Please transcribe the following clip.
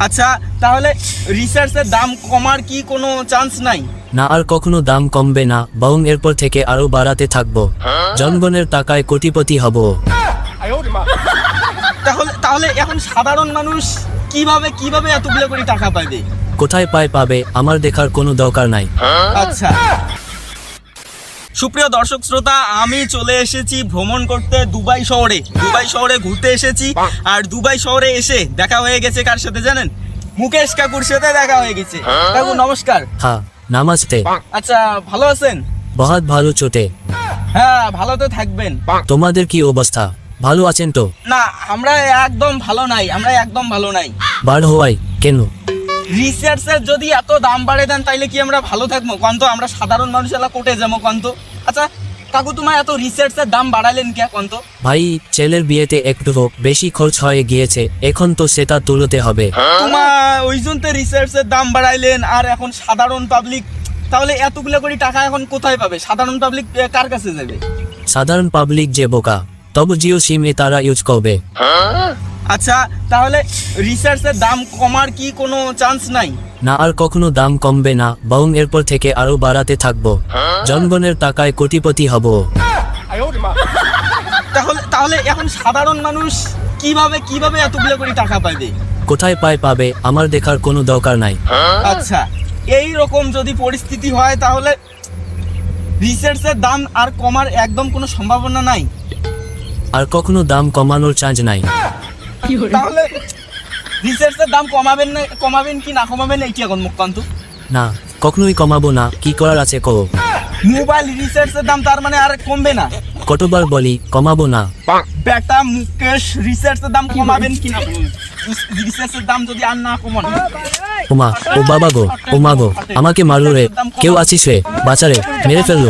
আচ্ছা তাহলে রিসার্চের দাম কমার কি কোনো চান্স নাই? না আর কখনো দাম কমবে না। বরং এরপর থেকে আরও বাড়াতে থাকব। জনগণের টাকায় কোটিপতি হব। তাহলে তাহলে এখন সাধারণ মানুষ কীভাবে কীভাবে এতগুলো করে টাকা পাবে কোথায় পায় পাবে আমার দেখার কোনো দরকার নাই। আচ্ছা। সুপ্রিয় দর্শক শ্রোতা আমি চলে এসেছি ভ্রমণ করতে দুবাই শহরে। দুবাই শহরে ঘুরতে এসেছি। আর দুবাই শহরে এসে দেখা হয়ে গেছে কার সাথে জানেন? মুকেশ কাকুর সাথে দেখা হয়ে গেছে। কাকু নমস্কার। হ্যাঁ নামাজতে আচ্ছা ভালো আছেন? বহুত ভালো চোটে। হ্যাঁ ভালো তো থাকবেন। তোমাদের কি অবস্থা? ভালো আছেন তো? না আমরা একদম ভালো নাই আমরা একদম ভালো নাই। বার হওয়াই কেন? রিসার্চের যদি এত দাম বাড়ে দেন তাইলে কি আমরা ভালো থাকব? কন্ত আমরা সাধারণ মানুষ এলা কোটে যাব কন্ত। আচ্ছা কাকু তোমার এত রিসার্চের দাম বাড়ালেন কে কন্ত? ভাই ছেলের বিয়েতে একটু বেশি খরচ হয়ে গিয়েছে এখন তো সেটা তুলতে হবে। তোমার ওই জন্য তো রিসার্চের দাম বাড়াইলেন আর এখন সাধারণ পাবলিক তাহলে এতগুলো করে টাকা এখন কোথায় পাবে? সাধারণ পাবলিক কার কাছে যাবে? সাধারণ পাবলিক যে বোকা তবু জিও সিমে তারা ইউজ করবে। আচ্ছা তাহলে রিসার্চের দাম কমার কি কোনো চান্স নাই? না আর কখনো দাম কমবে না। বরং এরপর থেকে আরও বাড়াতে থাকব। জনগণের টাকায় কোটিপতি হব। তাহলে তাহলে এখন সাধারণ মানুষ কীভাবে কীভাবে এতগুলো করে টাকা পাবে? কোথায় পায় পাবে আমার দেখার কোনো দরকার নাই। আচ্ছা এই রকম যদি পরিস্থিতি হয় তাহলে রিসার্চের দাম আর কমার একদম কোনো সম্ভাবনা নাই? আর কখনো দাম কমানোর চান্স নাই। তাহলে রিসার্চের দাম কমাবেন না কমাবেন কি না? কমাবেন এইটি এখন মুক্তান্ত? না কখনোই কমাবো না। কি করার আছে কো মোবাইল রিসার্চের দাম তার মানে আর কমবে না। কতবার বলি কমাবো না। বেটা মুকেশ রিসার্চের দাম কমাবেন কি না? রিসার্চের দাম যদি আর না কমান। ওমা ও বাবা গো ও মা গো আমাকে মারলো রে। কেউ আছিস রে? বাঁচা রে মেরে ফেলল।